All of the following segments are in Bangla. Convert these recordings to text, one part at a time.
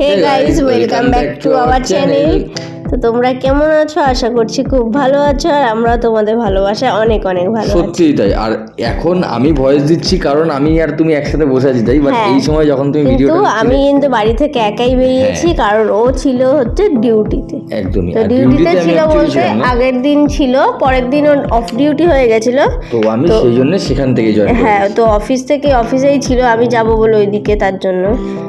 Hey guys welcome back to our channel তো তোমরা কেমন আছো? আশা করছি খুব ভালো আছো আর আমরা তোমাদের ভালোবাসায় অনেক অনেক ভালো আছি। সত্যিই তাই। আর এখন আমি ভয়েস দিচ্ছি কারণ আমি আর তুমি একসাথে বসে আছি তাই? বাট হ্যাঁ। এই সময় যখন তুমি ভিডিওটা আমি কিন্তু বাড়ি থেকে একাই বেরিয়েছি কারণ ও ছিল হচ্ছে ডিউটিতে একদমই। তো ডিউটিতে ছিল বলতে আগের দিন ছিল পরের দিন অফ ডিউটি হয়ে গেছিল। তো আমি সেই জন্য সেখান থেকে জয়েন হ্যাঁ তো অফিস থেকে অফিসেই ছিল আমি যাব বলে ওইদিকে তার জন্য।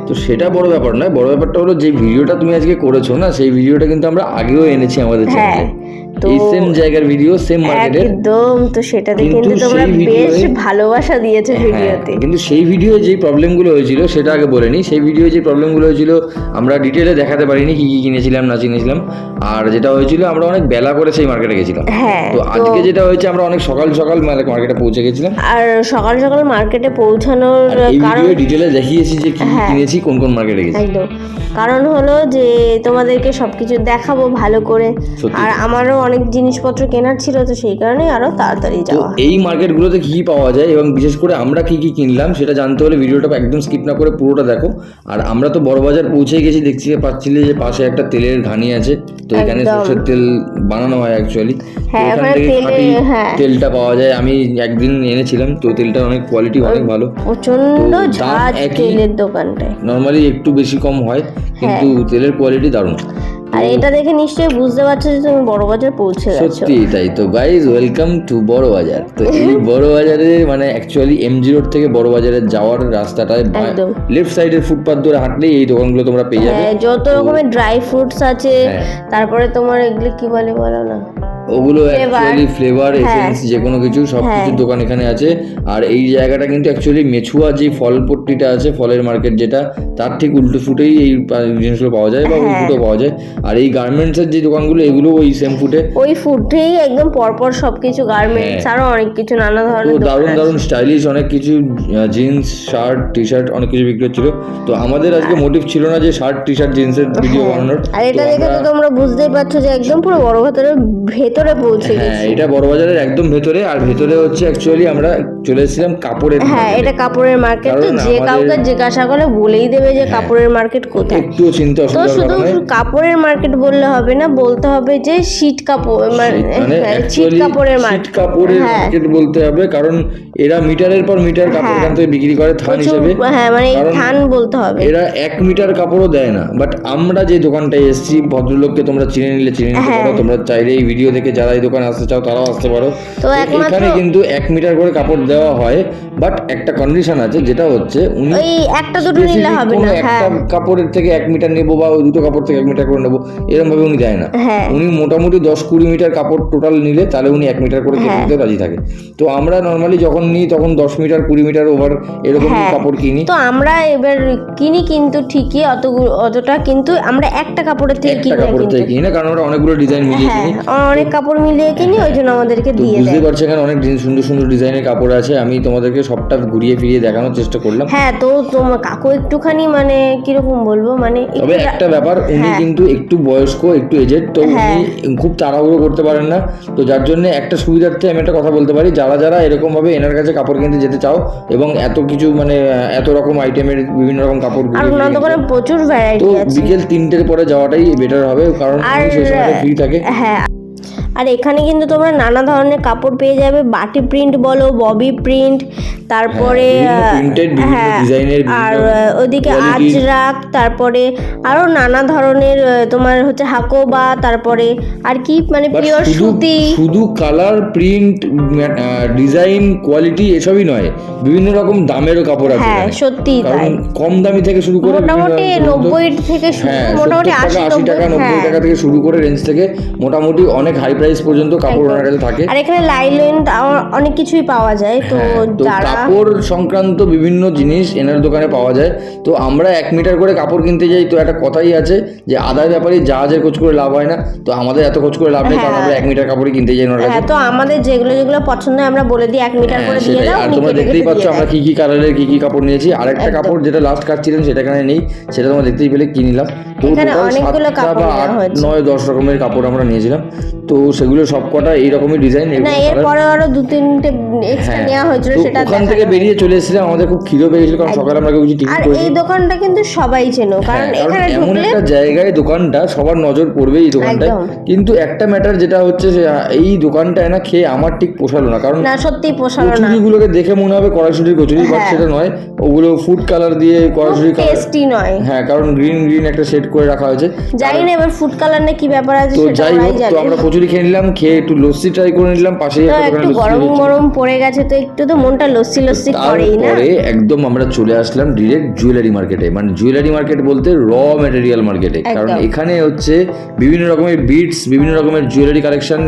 তো সেটা বড় ব্যাপার নয়। বড় ব্যাপারটা হলো যে ভিডিওটা তুমি আজকে করেছ না সেই ভিডিওটা কিন্তু আমরা আগেও এনেছি আমাদের হ্যাঁ, চ্যানেলে তো এই সেম জায়গার ভিডিও সেম মার্কেটের একদম তো সেটাতে কিন্তু কিন্তু তোমরা বেশ ভালোবাসা দিয়েছ হ্যাঁ, ভিডিওতে। কিন্তু সেই ভিডিও প্রবলেমগুলো হয়েছিল সেটা আগে বলে নিই সেই ভিডিও যে প্রবলেমগুলো হয়েছিল আমরা ডিটেলে দেখাতে পারিনি কি কি কিনেছিলাম না কিনেছিলাম। আর যেটা হয়েছিল আমরা অনেক বেলা করে সেই মার্কেটে গেছিলাম। হ্যাঁ তো আজকে যেটা হয়েছে আমরা অনেক সকাল সকাল মার্কেটে পৌঁছে গেছিলাম। আর সকাল সকাল মার্কেটে পৌঁছানোর কারণ ডিটেলে দেখিয়েছি যে কি হ্যাঁ। কিনেছি কোন কোন মার্কেটে গেছি। একদম। কারণ হলো যে তোমাদেরকে সবকিছু দেখাবো ভালো করে। আর আমারও অনেক জিনিসপত্র কেনার ছিল তো সেই কারণে আরও তাড়াতাড়ি যাওয়া এই মার্কেটগুলোতে কি কি পাওয়া যায় এবং বিশেষ করে আমরা কি কি কিনলাম সেটা জানতে হলে ভিডিওটা একদম স্কিপ না করে পুরোটা দেখো। আর আমরা তো বড়বাজার পৌঁছে গেছি দেখছি পাচ্ছিলে যে পাশে একটা তেলের ঘানি আছে তো এখানে সরষের তেল বানানো হয় অ্যাকচুয়ালি হ্যাঁ, এখান থেকে খাঁটি হ্যাঁ। তেলটা পাওয়া যায়। আমি একদিন এনেছিলাম তো তেলটা অনেক কোয়ালিটি অনেক ভালো। প্রচণ্ড ঝাঁজ। তেলের দোকানটায়। নর্মালি একটু বেশি কম হয় কিন্তু হ্যাঁ। তেলের কোয়ালিটি দারুণ। আর এটা দেখে নিশ্চয়ই বুঝতে পারছ যে তুমি বড় বাজার পৌঁছে গেছো। সত্যি তাই তো গাইজ ওয়েলকাম টু বড় বাজার। তো এই বড় বাজারে মানে অ্যাকচুয়ালি এমজি রোড থেকে বড় বাজারে যাওয়ার রাস্তাটায় একদম। লেফট সাইডের ফুটপাথ ধরে হাঁটলেই এই দোকানগুলো তোমরা পেয়ে যাবে। হ্যাঁ যত রকমের ড্রাই ফ্রুটস আছে হ্যাঁ। তারপরে তোমার এগুলো কি বলে বলো না? ওগুলো অ্যাকচুয়ালি ফ্লেভার হ্যাঁ। এসেন্স যে কোনো কিছু সব কিছুর দোকান এখানে আছে। আর এই জায়গাটা কিন্তু অ্যাকচুয়ালি মেছুয়া যে ফল পট্টিটা আছে ফলের মার্কেট যেটা তার ঠিক উল্টো ফুটেই এই জিনিসগুলো পাওয়া যায় বা হ্যাঁ। ওই ফুটও পাওয়া যায়। আর এই গার্মেন্টসের যে দোকানগুলো এগুলো ওই সেম ফুটে। ওই ফুটেই একদম পরপর সবকিছু গার্মেন্টস আরও অনেক কিছু নানা হ্যাঁ। ধরনের দারুণ দারুণ স্টাইলিশ অনেক কিছু জিন্স শার্ট টি শার্ট অনেক কিছু বিক্রি হচ্ছিল। তো আমাদের আজকে মোটিভ ছিল না যে শার্ট টি শার্ট জিন্সের ভিডিও বানানোর। হ্যাঁ। আর এটা দেখে তো তোমরা বুঝতেই পারছ যে একদম পুরো বড় ভেতরের ভেতরে পৌঁছে হ্যাঁ গেছি এটা বড় বাজারের একদম ভেতরে আর ভেতরে হচ্ছে অ্যাকচুয়ালি আমরা চলে এসেছিলাম কাপড়ের হ্যাঁ এটা কাপড়ের মার্কেট তো যে কাউকে জিজ্ঞাসা করলে বলেই দেবে যে কাপড়ের মার্কেট কোথায়। একটু চিন্তা তো শুধু কাপড়ের মার্কেট বললে হবে না বলতে হবে যে শীত কাপড় মানে মানে হ্যাঁ, শীত কাপড়ের মার্কেট কাপড়ের হ্যাঁ। মার্কেট বলতে হবে কারণ এরা মিটারের পর মিটার কাপড় এখান থেকে বিক্রি করে থান হিসেবে। হ্যাঁ মানে থান বলতে হবে। এরা এক মিটার কাপড়ও দেয় না। বাট আমরা যে দোকানটায় এসেছি ভদ্রলোককে তোমরা চিনে নিলে চিনে নিতে হ্যাঁ। পারো। তোমরা চাইলে এই ভিডিও দেখে যারা এই দোকানে আসতে চাও তারাও আসতে পারো। এখানে কিন্তু এক মিটার করে কাপড় দেওয়া হয়। বাট একটা কন্ডিশন আছে যেটা হচ্ছে উনি ওই একটা দুটো নিলে হবে না একটা হ্যাঁ। কাপড়ের থেকে এক মিটার নেব বা ওই দুটো কাপড় থেকে এক মিটার করে নেব এরকম ভাবে উনি দেয় না। হ্যাঁ। উনি মোটামুটি দশ কুড়ি মিটার কাপড় টোটাল নিলে তাহলে উনি এক মিটার করে কেটে হ্যাঁ। দিতে রাজি থাকে। তো আমরা নর্মালি যখন নিই তখন দশ মিটার কুড়ি মিটার ওভার এরকম হ্যাঁ। কাপড় কিনি। তো আমরা এবার কিনি কিন্তু ঠিকই অত অতটা কিন্তু আমরা একটা কাপড়ের থেকে কিনি কাপড় থেকে কিনি না কারণ আমরা অনেকগুলো ডিজাইন মিলিয়ে হ্যাঁ কিনি। অনেক কাপড় মিলিয়ে কিনি ওই জন্য আমাদেরকে তো দিয়ে বুঝতে দেয়। পারছি এখানে অনেক সুন্দর সুন্দর ডিজাইনের কাপড় আছে। আমি তোমাদেরকে সবটা ঘুরিয়ে ফিরিয়ে দেখানোর চেষ্টা করলাম। হ্যাঁ তো তোমার কাকু একটুখানি মানে কীরকম বলব? মানে তবে একটা ব্যাপার উনি হ্যাঁ। কিন্তু একটু বয়স্ক একটু এজেড তো। উনি খুব তাড়াহুড়ো করতে পারেন না। তো যার জন্য একটা সুবিধার্থে আমি একটা কথা বলতে পারি। যারা যারা এরকম ভাবে এনার কাছে কাপড় কিনতে যেতে চাও এবং এত কিছু মানে এত রকম আইটেমের বিভিন্ন রকম কাপড় আর ওনার দোকানে প্রচুর ভ্যারাইটি আছে। বিকেল তিনটের পরে যাওয়াটাই বেটার হবে কারণ সেই সময় ফ্রি থাকে। হ্যাঁ। আর এখানে কিন্তু তোমরা নানা ধরনের কাপড় পেয়ে যাবে। বাটি প্রিন্ট বলো ববি প্রিন্ট তারপরে হ্যাঁ, হ্যাঁ আর ওদিকে আজরাক তারপরে আরও নানা ধরনের তোমার হচ্ছে হাকোবা তারপরে আর কি মানে পিওর সুতি। শুধু কালার প্রিন্ট ডিজাইন কোয়ালিটি এসবই নয় বিভিন্ন রকম দামেরও কাপড় আছে হ্যাঁ সত্যি তাই। কম দামি থেকে শুরু করে মোটামুটি নব্বই থেকে শুরু হ্যাঁ মোটামুটি আশি টাকা নব্বই হ্যাঁ। টাকা থেকে শুরু করে রেঞ্জ থেকে মোটামুটি অনেক হাই প্রাইস পর্যন্ত কাপড় ওনার কাছে থাকে। আর এখানে লাইলেন অনেক কিছুই পাওয়া যায় তো হ্যাঁ, কাপড় সংক্রান্ত বিভিন্ন জিনিস এনার দোকানে পাওয়া যায়। তো আমরা এক মিটার করে কাপড় কিনতে যাই তো একটা কথাই আছে যে আদার ব্যাপারে জাহাজের খোঁজ করে লাভ হয় না তো আমাদের এত খোঁজ করে লাভ নেই কারণ আমরা এক মিটার কাপড়ই কিনতে যাই ওনার কাছে। হ্যাঁ তো আমাদের যেগুলো যেগুলো পছন্দ হয় আমরা বলে দিই এক মিটার হ্যাঁ, করে দিয়ে দাও আর তোমরা দেখতেই পাচ্ছ আমরা কি কি কালারের কি কি কাপড় নিয়েছি। আর একটা কাপড় যেটা লাস্ট কাটছিলাম সেটা এখানে নেই সেটা তোমরা দেখতেই পেলে কি নিলাম তো টোটাল অনেকগুলো সাতটা কাপড় বা আট নয় দশ রকমের কাপড় আমরা নিয়েছিলাম। তো সেগুলো সব কটা এইরকমই ডিজাইন না এরপরে আরও দু তিনটে এক্সট্রা নেওয়া হয়েছিল সেটা হ্যাঁ। ওখান থেকে বেরিয়ে চলে এসেছিলাম আমাদের খুব খিদে পেয়েছিল কারণ সকালে আমরা কিছু টিফিন আর এই দোকানটা কিন্তু সবাই চেনো কারণ হ্যাঁ, এখানে এমন একটা জায়গায় দোকানটা সবার নজর এই দোকানটায়। কিন্তু একটা ম্যাটার যেটা হচ্ছে এই দোকানটায় না খেয়ে আমার ঠিক পোষালো না কারণ না সত্যি পোষালো না। কচুরিগুলোকে দেখে মনে হবে কড়াইশুটির কচুরি বাট হ্যাঁ। সেটা নয়। ওগুলো ফুড কালার দিয়ে কড়াইশুটির কালার টেস্টি নয়। হ্যাঁ কারণ গ্রিন গ্রিন একটা সেট করে রাখা হয়েছে। জানি না এবার ফুড কালার না কি ব্যাপার আছে তো যাই হোক তো আমরা কচুরি খেয়ে নিলাম খেয়ে একটু লস্যি ট্রাই করে নিলাম পাশেই একটা একটু লস্যি গরম। গরম পড়ে গেছে তো একটু তো মনটা লস্যি লস্যি করেই না তারপরে একদম আমরা চলে আসলাম ডিরেক্ট জুয়েলারি মার্কেটে মানে জুয়েলারি মার্কেট বলতে র ম্যাটেরিয়াল মার্কেটে কারণ একদম। এখানে হচ্ছে বিভিন্ন রকমের বিটস বিভিন্ন রকমের জুয়েলারি কালেকশন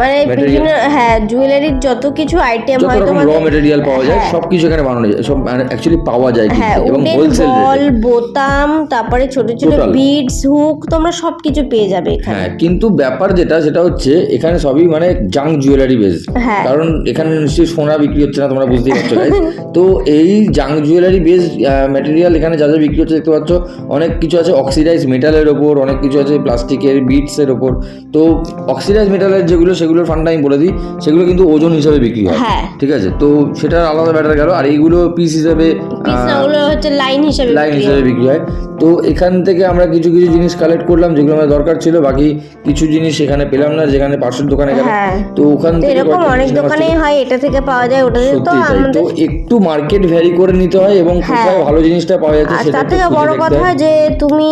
মানে বিভিন্ন হ্যাঁ জুয়েলারির যত কিছু আইটেম যত হয় রকম র তোমাদের মেটেরিয়াল পাওয়া যায় হ্যাঁ। সব কিছু এখানে বানানো যায় সব মানে অ্যাকচুয়ালি পাওয়া যায় হ্যাঁ কিন্তু এবং উডেন হোলসেল বল বোতাম তারপরে ছোট ছোট Total। বিডস হুক তোমরা সবকিছু পেয়ে যাবে এখানে হ্যাঁ কিন্তু ব্যাপার যেটা সেটা হচ্ছে এখানে সবই মানে জাং জুয়েলারি বেস। কারণ এখানে নিশ্চয়ই সোনা বিক্রি হচ্ছে না তোমরা বুঝতেই পারছ। তো এই জাং জুয়েলারি বেস ম্যাটেরিয়াল এখানে যা যা বিক্রি হচ্ছে দেখতে পাচ্ছ অনেক কিছু আছে অক্সিডাইজ মেটালের ওপর অনেক কিছু আছে প্লাস্টিকের বিটসের ওপর। তো অক্সিডাইজ মেটালের যেগুলো সেগুলোর ফান্ডটা আমি বলে দিই সেগুলো কিন্তু ওজন হিসাবে বিক্রি হয়। হ্যাঁ। ঠিক আছে? তো সেটা আলাদা ব্যাটার গেল। আর এইগুলো পিস হিসাবে পিস আহ, ওগুলো হচ্ছে লাইন হিসেবে লাইন বিক্রি হিসেবে বিক্রি হয়। তো এখান থেকে আমরা কিছু কিছু জিনিস কালেক্ট করলাম যেগুলো আমার দরকার ছিল। বাকি কিছু জিনিস এখানে পেলাম না যেখানে পাশের দোকানে গেলাম। হ্যাঁ। তো ওখান থেকে এরকম অনেক ছিল। হয় এটা থেকে পাওয়া যায় ওটা থেকে তো আমাদের একটু মার্কেট ভ্যারি করে নিতে হয় এবং কোথায় ভালো জিনিসটা পাওয়া যাচ্ছে সেটা তার থেকে বড় কথা হয়। যে তুমি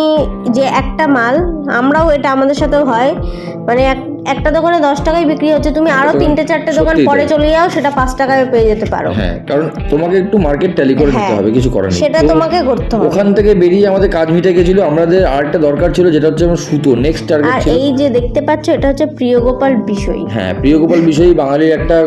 যে একটা মাল আমরাও এটা আমাদের সাথেও হয়। মানে এক- একটা দোকানে দশ টাকায় বিক্রি হচ্ছে তুমি আরও তিনটে চারটে দোকান পরে চলে যাও সেটা পাঁচ টাকায় পেয়ে যেতে পারো। হ্যাঁ কারণ তোমাকে একটু মার্কেট ট্যালি করে নিতে হ্যাঁ, হবে কিছু করার নেই। সেটা তোমাকে করতে হবে। ওখান থেকে বেরিয়ে আমাদের কাজ মিটে গেছিল আমাদের আরেকটা দরকার ছিল যেটা হচ্ছে আমার সুতো নেক্সট টার্গেট আর ছিল এই যে দেখতে পাচ্ছ এটা হচ্ছে প্রিয় গোপাল বিষয়। হ্যাঁ প্রিয় গোপাল বিষয়ী বাঙালির একটা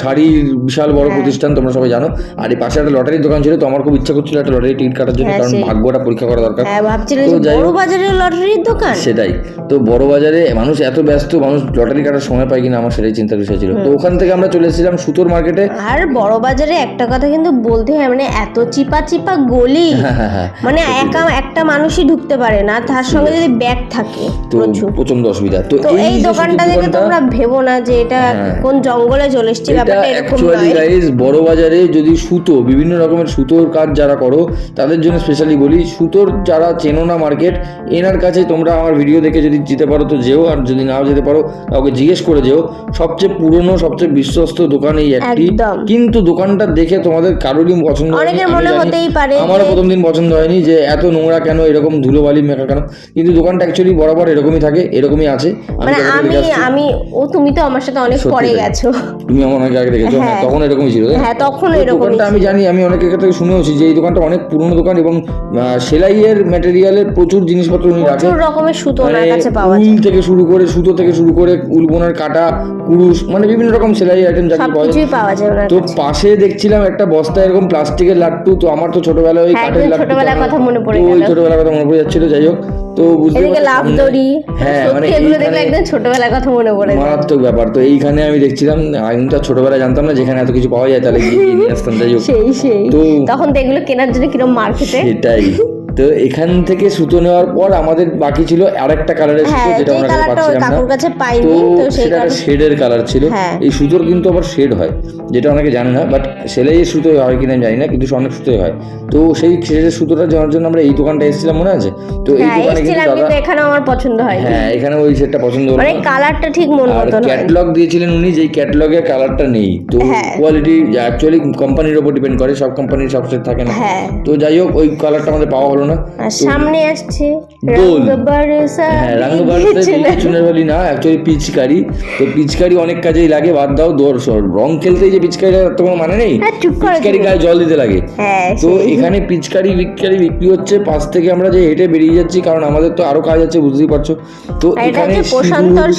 শাড়ির বিশাল বড় হ্যাঁ। প্রতিষ্ঠান তোমরা সবাই জানো। আর এই পাশে একটা লটারির দোকান ছিল তো আমার খুব ইচ্ছা করছিল একটা লটারি টিকিট কাটার জন্য হ্যাঁ, কারণ ভাগ্যটা পরীক্ষা করা দরকার। হ্যাঁ ভাবছিলে তো যে যাই বড়। বাজারের লটারির দোকান? সেটাই। তো বড় বাজারে মানুষ এত ব্যস্ত মানুষ লটারি কাটার সময় পায় কিনা আমার সেটাই চিন্তার বিষয় ছিল। তো ওখান থেকে আমরা চলে এসেছিলাম সুতোর মার্কেটে। আর বড় বাজারে একটা কথা কিন্তু বলতে হয় মানে এত চিপা চিপা গলি হ্যাঁ হ্যাঁ হ্যাঁ মানে একা একটা মানুষই ঢুকতে পারে না তার সঙ্গে যদি ব্যাগ থাকে তো প্রচণ্ড অসুবিধা। তো এই দোকানটা দোকানটা- তোমরা ভেবো না যে এটা। কোন জঙ্গলে চলে এসছে ব্যাপারটা এরকম নয়। গাইজ বড় বাজারে যদি সুতো বিভিন্ন রকমের সুতোর কাজ যারা করো তাদের জন্য স্পেশালি বলি সুতোর যারা চেনো না মার্কেট এনার কাছে তোমরা আমার ভিডিও দেখে যদি যেতে পারো তো যেও আর যদি নাও যেতে পারো কাউকে জিজ্ঞেস করে যেও সবচেয়ে পুরনো সবচেয়ে বিশ্বস্ত দোকান এই একটি। কিন্তু দোকানটা দেখে তোমাদের কারোরই পছন্দ হয়নি, অনেকের মনে হতেই পারে আমারও প্রথম দিন পছন্দ হয়নি যে এত নোংরা কেন এরকম ধুলোবালি মেখা কেন? কিন্তু দোকানটা অ্যাকচুয়ালি বরাবর এরকমই থাকে এরকমই আছে। আমি মানে আমি আমি ও তুমি তো আমার সাথে অনেক পরে গেছো। তুমি আমার অনেক আগে দেখেছ হ্যাঁ হ্যাঁ। তখন এরকমই ছিল হ্যাঁ তখন এরকম দোকানটা আমি জানি আমি অনেকের কাছ থেকে শুনেওছি যে এই দোকানটা অনেক পুরনো দোকান এবং সেলাইয়ের ম্যাটেরিয়ালের প্রচুর জিনিসপত্র উনি রাখেন। প্রচুর রকমের সুতো ওনার মানে কাছে পাওয়া যায়। থেকে শুরু করে সুতো থেকে শুরু করে উল বোনার কাটা কুরুশ মানে বিভিন্ন রকম সেলাই আইটেম যা কিছু পাওয়া যায় তো পাশে দেখছিলাম একটা বস্তা এরকম প্লাস্টিকের লাট্টু তো আমার তো ছোটবেলায় ওই হ্যাঁ, কাঠের লাট্টু ছোটবেলার কথা মনে পড়ে তো ওই ছোটবেলার কথা মনে পড়ে যাচ্ছিল যাই হোক। তো বুঝতে লাভ দড়ি হ্যাঁ মানে এগুলো দেখলে একদম ছোটবেলার কথা মনে পড়ে যায়। মারাত্মক ব্যাপার। তো এইখানে আমি দেখছিলাম আমি তো ছোটবেলায় জানতাম না যেখানে এত কিছু পাওয়া যায় তাহলে গিয়ে নিয়ে আসতাম যাই হোক। সেই সেই। তো- তখন তো এগুলো কেনার জন্য কীরকম মার্কেটে সেটাই। তো এখান থেকে সুতো নেওয়ার পর আমাদের বাকি ছিল আরেকটা কালারের সুতো হ্যাঁ যেটা আমরা পাচ্ছিলাম না। কাছে তো সেটা একটা শেডের কালার ছিল। হ্যাঁ। এই সুতোর কিন্তু আবার শেড হয় যেটা অনেকে জানে না বাট সেলাইয়ের সুতো হয় কিনা আমি জানি না কিন্তু অনেক সুতোই হয়। তো সেই শেডের সুতোটা জানার জন্য আমরা এই দোকানটা এসেছিলাম মনে আছে? তো এই হ্যাঁ দোকানে কিন্তু দাদা এখানেও আমার পছন্দ হয়নি। হ্যাঁ এখানে ওই সেটটা পছন্দ হলো মানে কালারটা ঠিক মন আর মতন হয় ক্যাটলগ দিয়েছিলেন উনি যেই ক্যাটলগের কালারটা নেই। তো হ্যাঁ। কোয়ালিটি অ্যাকচুয়ালি কোম্পানির উপর ডিপেন্ড করে সব কোম্পানির সব সেট থাকে না। হ্যাঁ। তো যাই হোক ওই কালারটা আমাদের পাওয়া হলো না। আর সামনে আসছে। বরসা হ্যাঁ না। অ্যাকচুয়ালি পিচকারি। তো পিচকারি অনেক কাজেই লাগে বাদ দাও দৌড় সর। রং খেলতেই যে তো কোনো মানে নেই? হ্যাঁ পিচকারি গায়ে জল দিতে লাগে। হ্যাঁ তো এখানে পিচকারি বিচকারি বিক্রি হচ্ছে পাশ থেকে আমরা যে হেঁটে বেরিয়ে যাচ্ছি কারণ আমাদের তো আরও কাজ আছে বুঝতেই পারছ। তো এখানে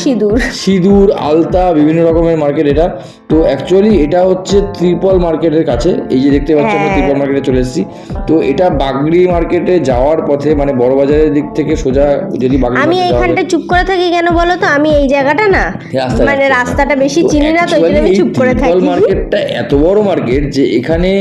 সিঁদুর সিঁদুর। আলতা বিভিন্ন রকমের মার্কেট এটা। তো অ্যাকচুয়ালি এটা হচ্ছে ত্রিপল মার্কেটের কাছে। এই যে দেখতে পাচ্ছ আমরা। ত্রিপল মার্কেটে চলে এসেছি। তো এটা বাগড়ি মার্কেটে যাওয়ার পথে মানে বড় বাজারের দিক থেকে সোজা যদি আমি এইখানটা চুপ করে থাকি কেন বলো তো? আমি এই জায়গাটা না। মানে রাস্তাটা বেশি চিনি না তো এই আমি চুপ করে থাকি। মার্কেটটা এত বড় মার্কেট যে এখানে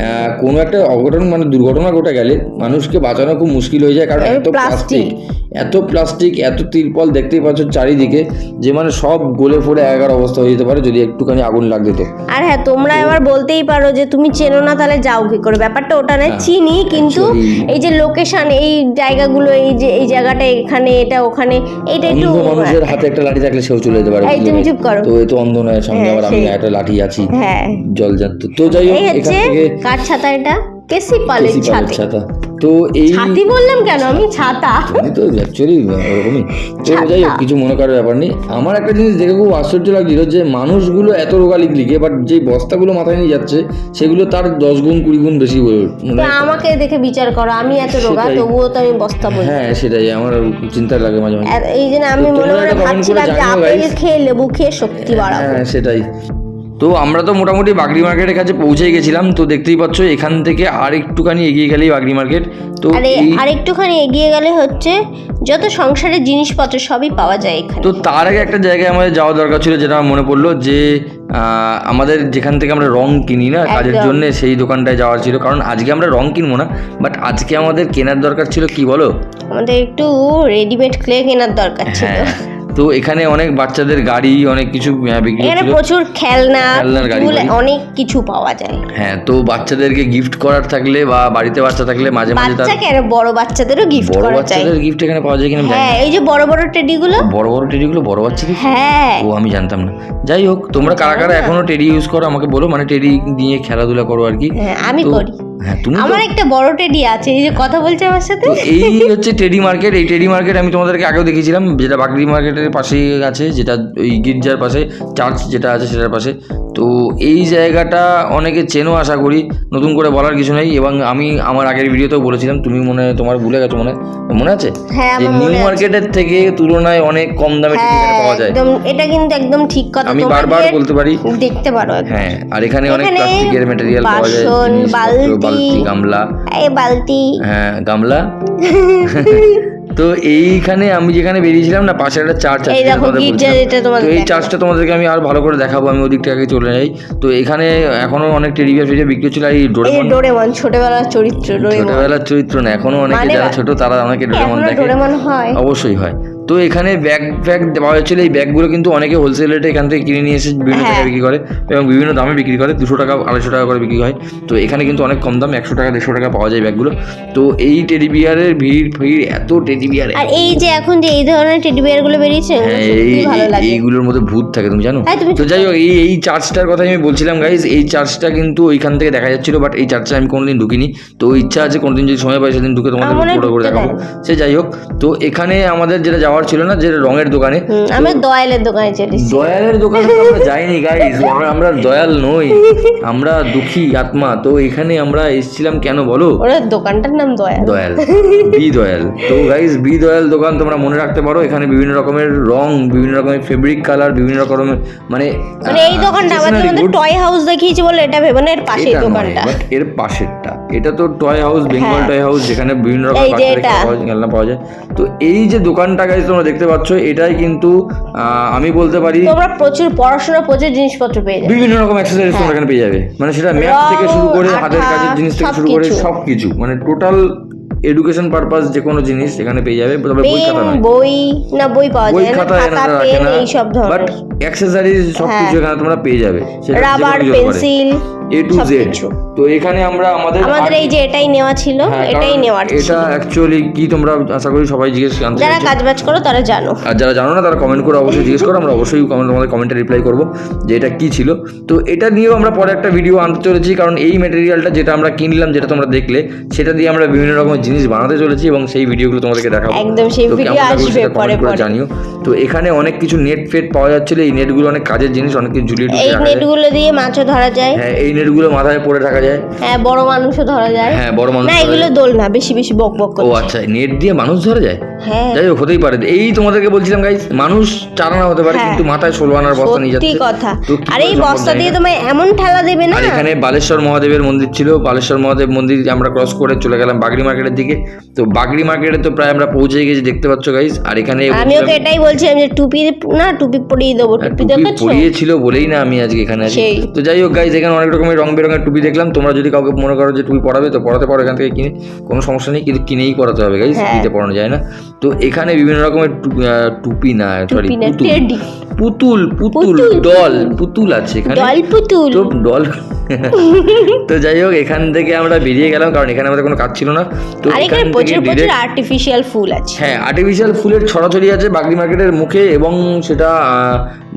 আহ, কোনো একটা অঘটন মানে দুর্ঘটনা ঘটে গেলে মানুষকে বাঁচানো খুব মুশকিল হয়ে যায় কারণ এত প্লাস্টিক। এত প্লাস্টিক এত তিরপল দেখতেই পাচ্ছ চারিদিকে যে মানে সব গলে ফোড়ে এগারো অবস্থা হয়ে যেতে পারে যদি একটুখানি আগুন লাগতে তো। আর হ্যাঁ তোমরা এবার বলতেই পারো যে তুমি চেনো না তাহলে যাও কি করে? ব্যাপারটা ওটা না চিনি কিন্তু এই যে লোকেশন এই জায়গাগুলো এই যে এই জায়গাটা এখানে এটা ওখানে এইটা একটু অন্ধ মানুষের হাতে একটা লাঠি থাকলে সেও চলে যেতে পারে এই তুমি? চুপ করো। তো এ তো অন্ধ নয় সঙ্গে হ্যাঁ, আবার আমি একটা লাঠি আছি হ্যাঁ। জল জানত তো যাই হোক এখান থেকে কার ছাতা এটা? কেসি পালের ছাতা। তো এই ছাতি বললাম কেন? আমি ছাতা। আমি তো অ্যাকচুয়ালি ওরকমই তো। যাই হোক কিছু মনে করার ব্যাপার নেই। আমার একটা জিনিস দেখে খুব আশ্চর্য লাগছিল যে মানুষগুলো এত রোগালিক লিখে বাট যে বস্তাগুলো মাথায় নিয়ে যাচ্ছে সেগুলো তার দশ গুণ কুড়ি গুণ বেশি তো মানে আমাকে দেখে বিচার করো আমি এত রোগা তবুও তো আমি বস্তা বলি। হ্যাঁ সেটাই আমার চিন্তা লাগে মাঝে মাঝে। এই জন্য আমি মনে মনে ভাবছিলাম যে আপেল খেয়ে লেবু খেয়ে শক্তি বাড়াবো। হ্যাঁ সেটাই। তো আমরা তো মোটামুটি বাগড়ি মার্কেটের কাছে পৌঁছে গেছিলাম তো দেখতেই পাচ্ছ এখান থেকে আর একটুখানি এগিয়ে গেলেই বাগড়ি মার্কেট। তো আর একটুখানি এগিয়ে গেলে হচ্ছে যত সংসারের জিনিসপত্র সবই পাওয়া যায় এখানে। তো তার আগে একটা জায়গায় আমাদের যাওয়া দরকার ছিল যেটা মনে পড়ল যে আহ, আমাদের যেখান থেকে আমরা রং কিনি না কাজের জন্য সেই দোকানটায় যাওয়ার ছিল। কারণ আজকে আমরা রং কিনবো না বাট আজকে আমাদের কেনার দরকার ছিল কি বলো? আমাদের একটু রেডিমেড ক্লে কেনার দরকার ছিল। হ্যাঁ। তো এখানে অনেক বাচ্চাদের গাড়ি অনেক কিছু বিক্রি এখানে প্রচুর খেলনা খেলনার গাড়ি অনেক কিছু পাওয়া যায়। হ্যাঁ তো বাচ্চাদেরকে গিফট করার থাকলে বা বাড়িতে বাচ্চা থাকলে মাঝে মাঝে বাচ্চা কেন বড় বাচ্চাদেরও গিফট বড় করা যায়। বাচ্চাদের গিফট এখানে পাওয়া যায় কিনা হ্যাঁ এই যে বড় বড় টেডিগুলো। বড় বড় টেডিগুলো বড় বাচ্চাদের হ্যাঁ। ও আমি জানতাম না। যাই হোক তোমরা কারা কারা এখনও টেডি ইউজ করো আমাকে বলো মানে টেডি নিয়ে খেলাধুলা করো আর কি। হ্যাঁ আমি করি। হ্যাঁ তুমি আমার একটা বড় টেডি আছে এই যে কথা বলছে আমার সাথে। এই হচ্ছে টেডি মার্কেট এই টেডি মার্কেট আমি তোমাদেরকে আগেও দেখিয়েছিলাম যেটা বাগড়ি মার্কেটের পাশেই আছে যেটা ওই গির্জার পাশে চার্চ যেটা আছে সেটার পাশে। তো এই জায়গাটা অনেকে চেনো আশা করি। নতুন করে বলার কিছু নেই এবং আমি আমার আগের ভিডিওতেও বলেছিলাম তুমি মনে তোমার ভুলে গেছো মনে? মনে আছে? হ্যাঁ যে নিউ মার্কেটের থেকে তুলনায় অনেক কম দামে হ্যাঁ পাওয়া যায়। একদম এটা কিন্তু একদম ঠিক কথা। আমি বারবার বলতে পারি। দেখতে পারো হ্যাঁ আর এখানে অনেক প্লাস্টিকের মেটেরিয়াল পাওয়া যায় বালতি। বালতি গামলা। এই বালতি। হ্যাঁ গামলা। তো এইখানে আমি যেখানে বেরিয়েছিলাম না পাশে একটা চার্চ আছে এই দেখো তোমাদের যেটা তোমাদের তো এই। চার্চটা তোমাদেরকে আমি আর ভালো করে দেখাবো আমি ওদিকটা আগে চলে যাই। তো এখানে এখনও অনেক টেরিবিয়ার ফিরিয়ে বিক্রি হচ্ছিল এই ডোরেমন ডোরেমন ছোটবেলার চরিত্র ডোরেমন ছোটবেলার চরিত্র না এখনও অনেকে মানে যারা ছোট তারা অনেকে ডোরেমন দেখে। ডোরেমন হয়। অবশ্যই হয়। তো এখানে ব্যাগ ফ্যাগ পাওয়া যাচ্ছিল। এই ব্যাগগুলো কিন্তু অনেকে হোলসেল রেটে এখান থেকে কিনে নিয়ে এসে বিভিন্ন হ্যাঁ। টাকা বিক্রি করে এবং বিভিন্ন দামে বিক্রি করে। দুশো টাকা আড়াইশো টাকা করে বিক্রি হয়। তো এখানে কিন্তু অনেক কম দাম একশো টাকা দেড়শো টাকা পাওয়া যায় ব্যাগগুলো তো এই টেডি বিয়ারের ভিড় ভিড় এত টেডি বিয়ার আর এই যে এখন যে এই ধরনের টেডি বিয়ারগুলো বেরিয়েছে হ্যাঁ এই ভালো লাগে। এইগুলোর মধ্যে ভূত থাকে তুমি জানো? হ্যাঁ, তো যাই হোক এই এই চার্চটার কথা আমি বলছিলাম গাইজ এই চার্চটা কিন্তু ওইখান থেকে দেখা যাচ্ছিল বাট এই চার্চে আমি কোনোদিন ঢুকিনি। তো ইচ্ছা আছে কোনোদিন যদি সময় পাই সেদিন ঢুকে তোমাদের করে দেখাবো। সে যাই হোক তো এখানে আমাদের যেটা যাওয়ার ছিল না যেটা রঙের দোকানে। হুম, আমি দয়ালের দোকানে চলেছি দয়ালের দোকানে তো আমরা যাইনি গাইজ আমরা দয়াল নই। আমরা দুঃখী আত্মা। তো এখানে আমরা এসেছিলাম কেন বলো? ওর দোকানটার নাম দয়াল। দয়াল। বি দয়াল। তো গাইজ বি দয়াল দোকান তোমরা মনে রাখতে পারো এখানে বিভিন্ন রকমের রং বিভিন্ন রকমের ফেব্রিক কালার বিভিন্ন রকমের মানে মানে এই দোকানটা তোমাদের goods। টয় হাউস দেখিয়েছি বলে এটা ভেবে না এর পাশে দোকানটা। এর পাশেরটা। এটা তো toy house Bengal. Toy house যেখানে বিভিন্ন রকম যে খেলনা পাওয়া যায়। তো এই যে দোকানটা গাইজ তোমরা দেখতে পাচ্ছ এটাই কিন্তু আমি বলতে পারি তোমরা প্রচুর পড়াশোনা প্রচুর জিনিসপত্র পেয়ে যাবে। বিভিন্ন রকম অ্যাক্সেসরিজ তোমরা এখানে পেয়ে যাবে। মানে সেটা ম্যাথ থেকে শুরু করে হাতের কাজের জিনিস থেকে শুরু করে সবকিছু। সব কিছু মানে টোটাল এডুকেশন পারপাস যে কোনো জিনিস এখানে পেয়ে যাবে তবে বই খাতা নয়। বই না বই পাওয়া যায় না খাতা পেন না। এইসব বাট ধরনের। অ্যাক্সেসরিজ সব হ্যাঁ। কিছু এখানে তোমরা পেয়ে যাবে। Rubber. Pencil A to Z তো এখানে আমরা আমাদের আমাদের এই যে এটাই নেওয়া ছিল হ্যাঁ, এটাই এটা অ্যাকচুয়ালি কি তোমরা আশা করি সবাই জিজ্ঞেস জানতে যারা কাজ বাজ করো তারা জানো। আর যারা জানো না তারা কমেন্ট করে অবশ্যই জিজ্ঞেস করো আমরা অবশ্যই কমেন্ট তোমাদের কমেন্টে রিপ্লাই করব যে এটা কি ছিল। তো এটা নিয়েও আমরা পরে একটা ভিডিও আনতে চলেছি কারণ এই ম্যাটেরিয়ালটা যেটা আমরা কিনলাম যেটা তোমরা দেখলে সেটা দিয়ে আমরা বিভিন্ন রকমের জিনিস বানাতে চলেছি এবং সেই ভিডিওগুলো তোমাদেরকে দেখাবো। একদম সেই ভিডিও আসবে পরে পরে। জানিও। তো এখানে অনেক কিছু নেট ফেট পাওয়া যাচ্ছিল এই নেটগুলো অনেক কাজের জিনিস অনেক কিছু ঝুলিয়ে এই নেটগুলো দিয়ে মাছও ধরা যায়। হ্যাঁ এই নেটগুলো মাথায় পরে থাকা যায়? হ্যাঁ বড় মানুষও ধরা যায়। হ্যাঁ বড় মানুষ না এগুলো দোল না বেশি বেশি বক বক ও আচ্ছা নেট দিয়ে মানুষ ধরা যায়? হ্যাঁ। যাই হোক হতেই পারে। এই তোমাদেরকে বলছিলাম গাইজ মানুষ চার আনা হতে পারে হ্যাঁ। কিন্তু মাথায় ষোলো আনার বস্তা নিয়ে যাচ্ছে। কথা। আর এই বস্তা দিয়ে তোমায় এমন ঠেলা দেবে না? এখানে বালেশ্বর মহাদেবের মন্দির ছিল। বালেশ্বর মহাদেব মন্দির আমরা ক্রস করে চলে গেলাম বাগড়ি মার্কেটের দিকে। তো বাগড়ি মার্কেটে তো প্রায় আমরা পৌঁছে গেছি দেখতে পাচ্ছ গাইস আর এখানে আমি ওকে এটাই বলছিলাম যে টুপি না টুপি পরিয়ে দেবো। হ্যাঁ, টুপি পরিয়েছিল বলেই না আমি আজকে এখানে আছি। তো যাই হোক গাইস এখানে অনেক রকমের রকমের রং বেরঙের টুপি দেখলাম তোমরা যদি কাউকে মনে করো যে টুপি পড়াবে তো পড়াতে পারো এখান থেকে কিনে কোনো সমস্যা নেই কিন্তু কিনেই পড়াতে হবে গাইজ কিনতে পড়ানো যায় না। তো এখানে বিভিন্ন রকমের টুপি না সরি পুতুল। পুতুল পুতুল ডল পুতুল। আছে এখানে। ডল পুতুল। তো ডল তো যাই হোক এখান থেকে আমরা বেরিয়ে গেলাম কারণ এখানে আমাদের কোনো কাজ ছিল না। তো আর এখানে প্রচুর প্রচুর আর্টিফিশিয়াল ফুল আছে। হ্যাঁ আর্টিফিশিয়াল ফুলের ছড়াছড়ি আছে বাগরি মার্কেটের মুখে এবং সেটা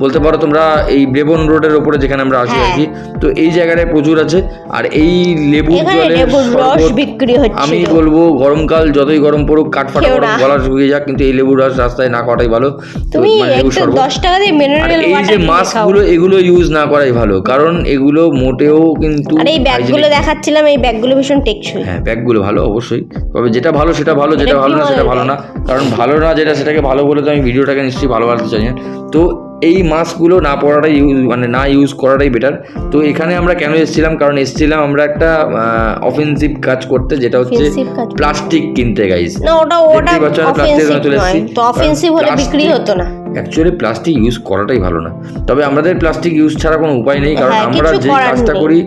বলতে পারো তোমরা এই ব্রেবন রোডের ওপরে যেখানে আমরা আসি আর হ্যাঁ। কি। তো এই জায়গাটায় প্রচুর আছে আর এই লেবু জলের বিক্রি হচ্ছে আমি বলব গরমকাল যতই গরম পড়ুক কাঠ ফাটা গরম গলা শুকিয়ে যাক কিন্তু এই লেবুর রস রাস্তায় না করাই ভালো। তুমি মানে দশ টাকা দিয়ে মিনারেল এই যে মাস্কগুলো এগুলো ইউজ না করাই ভালো কারণ এগুলো মোটেও কিন্তু আর এই ব্যাগগুলো দেখাচ্ছিলাম এই ব্যাগগুলো ভীষণ টেকসই। হ্যাঁ ব্যাগগুলো ভালো অবশ্যই। তবে যেটা ভালো সেটা ভালো যেটা ভালো না সেটা ভালো না। কারণ ভালো না যেটা সেটাকে ভালো বলে তো আমি ভিডিওটাকে নিশ্চয়ই ভালো বানাতে চাই না। তো এই মাস্কগুলো না পরাটাই ইউজ মানে না ইউজ করাটাই বেটার তো এখানে আমরা কেন এসেছিলাম? কারণ এসেছিলাম আমরা একটা অফেন্সিভ কাজ করতে যেটা হচ্ছে প্লাস্টিক কিনতে গাইস না ওটা ওটা অফেন্সিভ নয়। তো অফেন্সিভ হলে বিক্রি হতো না। অ্যাকচুয়ালি প্লাস্টিক ইউজ করাটাই ভালো না। তবে আমাদের প্লাস্টিক ইউজ ছাড়া কোনো উপায় নেই কারণ হ্যাঁ, আমরা যে কাজটা করি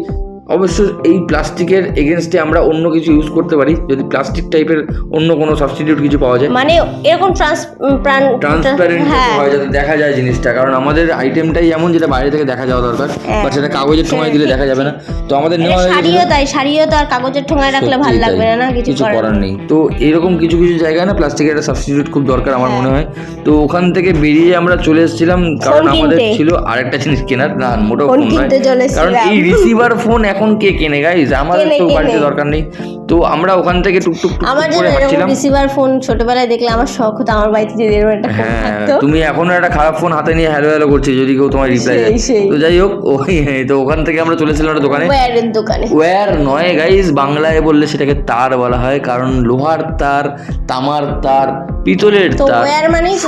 অবশ্য এই প্লাস্টিকের এগেনস্টে আমরা অন্য কিছু ইউজ করতে পারি যদি প্লাস্টিক টাইপের অন্য কোনো সাবস্টিটিউট কিছু পাওয়া যায়। মানে এরকম ট্রান্স প্রাণ ট্রান্সপ্যারেন্ট হ্যাঁ। হয় যাতে দেখা যায় জিনিসটা। কারণ আমাদের আইটেমটাই এমন যেটা বাইরে থেকে দেখা যাওয়া দরকার হ্যাঁ। বা সেটা কাগজের সময় দিলে দেখা যাবে না। তো আমাদের নেওয়া শাড়িও তাই শাড়িও তো আর কাগজের ঠোঙায় রাখলে ভালো লাগবে না না? কিছু করার নেই। তো এরকম কিছু কিছু জায়গায় না প্লাস্টিকের একটা সাবস্টিটিউট খুব দরকার আমার হ্যাঁ। মনে হয়। তো ওখান থেকে বেরিয়ে আমরা চলে এসেছিলাম কারণ আমাদের ছিল আরেকটা জিনিস কেনার না মোটেও ফোন নয়। কারণ। এই রিসিভার ফোন এখন কে কেনে গাইজ আমাদের তো বাড়িতে দরকার নেই। তো আমরা ওখান থেকে টুকটুক আমার করে হাঁটছিলাম। রিসিভার ফোন ছোটবেলায় দেখলে আমার শখ হতো আমার বাড়িতে যদি এরকম একটা ফোন হ্যাঁ থাকতো। তুমি এখনও একটা খারাপ ফোন হাতে নিয়ে হ্যালো হ্যালো করছি যদি কেউ তোমার রিপ্লাই দেয়। তো যাই হোক ওই তো ওখান থেকে আমরা চলেছিলাম একটা দোকানে। ওয়্যারের দোকানে। ওয়্যার নয় গাইজ বাংলায় বললে সেটাকে তার বলা হয় কারণ লোহার তার তামার তার পিতলের তো তার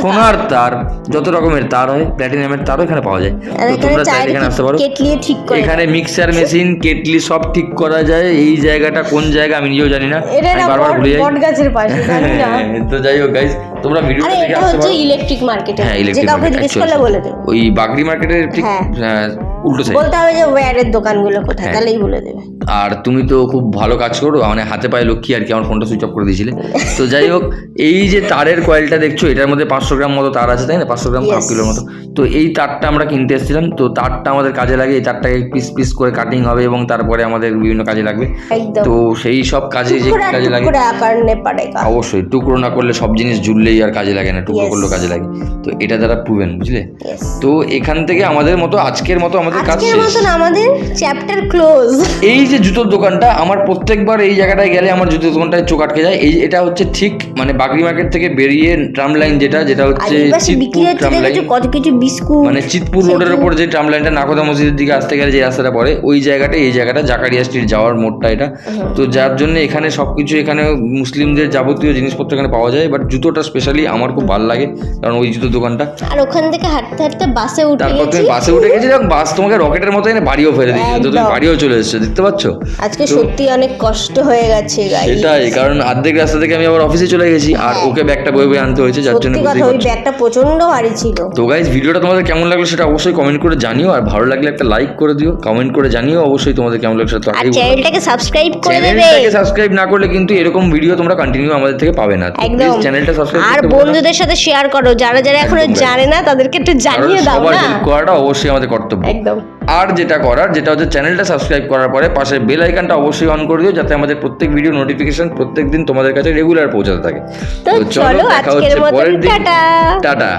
সোনার তার। যত রকমের তার হয় প্ল্যাটিনামের তারও এখানে পাওয়া যায়। তো তোমরা চাইলে চাইলে এখানে আসতে পারো। এখানে মিক্সার মেশিন কেটলি সব ঠিক করা যায় এই জায়গাটা কোন জায়গা আমি নিজেও জানি না। বারবার ভুলে যাই। বট গাছের পাশে তো যাই হোক গাইজ তোমরা ভিডিও আরে দেখে এটা আসতে হচ্ছে পারো। ইলেকট্রিক মার্কেটে হ্যাঁ যে ইলেকট্রিক কাউকে জিজ্ঞেস করলে বলে দেবে। ওই বাগরি মার্কেটের ঠিক হ্যাঁ। আহ, উল্টো সাইড বলতে হবে যে ওয়্যারের দোকানগুলো কোথায় হ্যাঁ। তাহলেই বলে দেবে। আর তুমি তো খুব ভালো কাজ করো মানে হাতে পায়ে লক্ষ্মী আর কি আমার ফোনটা সুইচ অফ করে দিয়েছিলে। তো যাই হোক এই যে তারের কয়েলটা দেখছ এটার মধ্যে পাঁচশো গ্রাম মতো তার আছে তাই না? পাঁচশো গ্রাম হাফ কিলোর মতো। তো এই তারটা আমরা কিনতে এসেছিলাম তো তারটা আমাদের কাজে লাগে এই তারটাকে পিস পিস করে কাটিং হবে এবং তারপরে আমাদের বিভিন্ন কাজে লাগবে। একদম। তো সেই সব কাজে যে টুকরা কাজে লাগে। টুকরা আকারনে পড়েগা অবশ্যই টুকরো না করলে সব জিনিস জুড়লেই আর কাজে লাগে না টুকরো করলেও কাজে লাগে। তো এটা দ্বারা প্রুভেন বুঝলে? তো এখান থেকে আমাদের মতো আজকের মতো আমাদের কাজ শেষ। আমাদের চ্যাপ্টার ক্লোজ এই যে জুতোর দোকানটা আমার প্রত্যেকবার এই জায়গাটায় গেলে আমার জুতোর দোকানটায় চোখ আটকে যায়। এই এটা হচ্ছে ঠিক মানে বাগরি মার্কেট থেকে বেরিয়ে ট্রাম লাইন যেটা যেটা হচ্ছে চিতপুর ট্রাম লাইন কত কিছু বিস্কুট মানে চিতপুর রোডের উপর যে ট্রাম লাইনটা নাকোদা মসজিদের দিকে আসতে গেলে যে রাস্তাটা পড়ে ওই জায়গাটা এই জায়গাটা জাকারিয়া স্ট্রিট যাওয়ার মোড়টা এটা। তো যার জন্য এখানে সবকিছু এখানে মুসলিমদের যাবতীয় জিনিসপত্র এখানে পাওয়া যায় বাট জুতোটা স্পেশালি আমার খুব ভালো লাগে কারণ ওই জুতোর দোকানটা। আর ওখান থেকে হাঁটতে হাঁটতে বাসে উঠে তারপর তুমি বাসে উঠে গেছি এবং বাস তোমাকে রকেটের মতো এনে বাড়িও ফেলে দিচ্ছে তো তুমি বাড়িও চলে এসেছ দেখতে পাচ্ছ? আজকে সত্যি অনেক কষ্ট হয়ে গেছে গাই সেটাই কারণ অর্ধেক রাস্তা থেকে আমি আবার অফিসে চলে গেছি আর ওকে ব্যাগটা বয়ে বয়ে আনতে হয়েছে যার জন্য হ্যাঁ। সত্যি কথা ওই ব্যাগটা প্রচণ্ড ভারী ছিল। তো গাইজ ভিডিওটা তোমাদের কেমন লাগল সেটা অবশ্যই কমেন্ট করে জানিও আর ভালো লাগলে একটা লাইক করে দিও কমেন্ট করে জানিও অবশ্যই তোমাদের কেমন লাগল সেটা তো আর চ্যানেলটাকে সাবস্ক্রাইব করে দেবে। চ্যানেলটাকে সাবস্ক্রাইব না করলে কিন্তু এরকম ভিডিও তোমরা কন্টিনিউ আমাদের থেকে পাবে না। একদম। চ্যানেলটা সাবস্ক্রাইব আর বন্ধুদের সাথে শেয়ার করো। যারা যারা এখনও জানে না তাদেরকে একটু জানিয়ে দাও না? হেল্প করাটা অবশ্যই আমাদের কর্তব্য। একদম। আর যেটা করার যেটা হচ্ছে চ্যানেলটা সাবস্ক্রাইব করার পরে পাশে বেল আইকনটা অবশ্যই অন করে দিও যাতে আমাদের প্রত্যেক ভিডিও নোটিফিকেশন প্রত্যেক দিন তোমাদের কাছে রেগুলার পৌঁছাতে থাকে। তো চলো দেখা আজকের হচ্ছে পরের দিন। টাটা। টাটা।